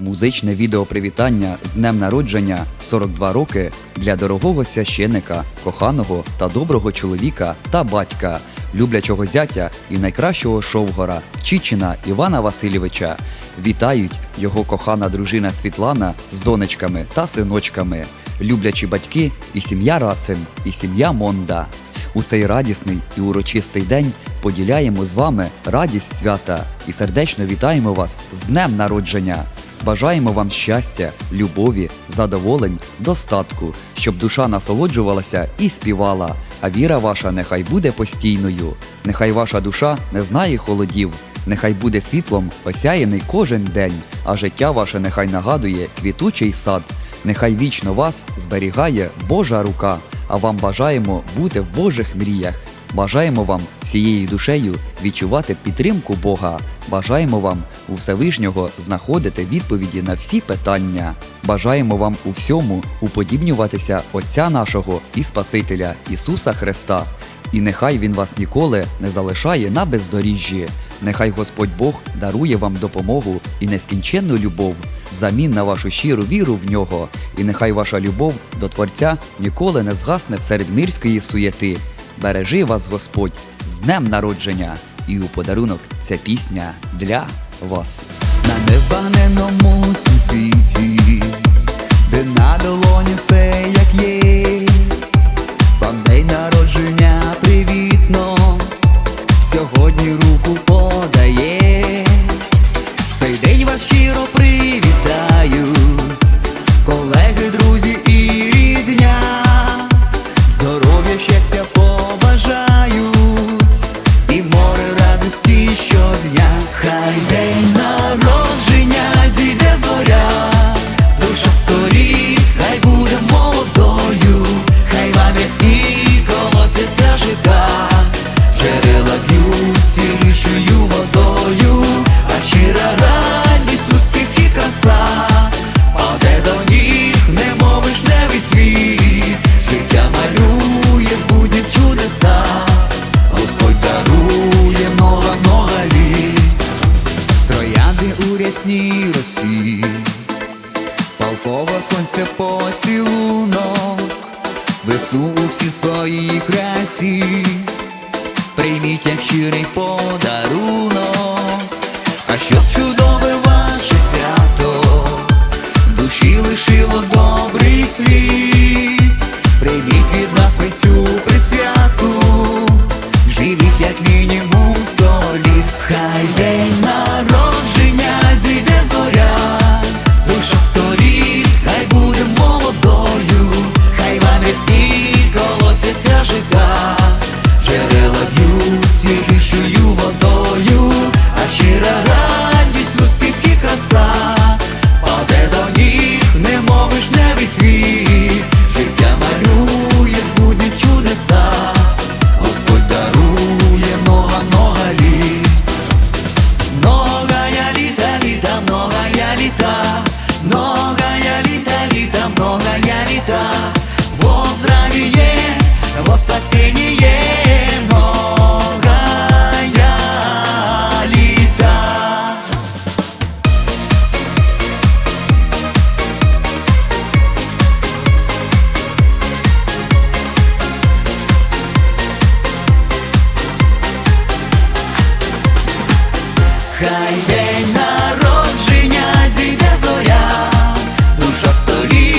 Музичне відео привітання з днем народження 42 роки для дорогого священика, коханого та доброго чоловіка та батька, люблячого зятя і найкращого шовгора Чічина Івана Васильовича. Вітають його кохана дружина Світлана з донечками та синочками, люблячі батьки і сім'я Рацин, і сім'я Монда. У цей радісний і урочистий день поділяємо з вами радість свята і сердечно вітаємо вас з днем народження. Бажаємо вам щастя, любові, задоволень, достатку, щоб душа насолоджувалася і співала, а віра ваша нехай буде постійною. Нехай ваша душа не знає холодів, нехай буде світлом осяяний кожен день, а життя ваше нехай нагадує квітучий сад. Нехай вічно вас зберігає Божа рука, а вам бажаємо бути в Божих мріях. Бажаємо вам всією душею відчувати підтримку Бога. Бажаємо вам у Всевишнього знаходити відповіді на всі питання. Бажаємо вам у всьому уподібнюватися Отця нашого і Спасителя Ісуса Христа. І нехай Він вас ніколи не залишає на бездоріжжі. Нехай Господь Бог дарує вам допомогу і нескінченну любов взамін на вашу щиру віру в нього. І нехай ваша любов до Творця ніколи не згасне серед мирської суєти. Бережи вас Господь з днем народження, і у подарунок ця пісня для вас. На незбагненному цім світі, де на долоні все як є, вам день народження привітно, сьогодні руку подає, цей день вас щиро привітають, колеги, друзі радості щодня. Рясній росі Палкова сонця поцілунок Весну у всій своїй красі. Прийміть як щирий подарунок. А щоб чудове ваше свято Душі лишило добрий світ. Прийміть від нас цю вишневий цвіт Життя малює з будніх чудеса Господь дарує много, много літ Многая літа, літа, многая літа Многая літа, літа, многая літа Во здравие, во спасение Хай день народження зійде зоря, душа сторін.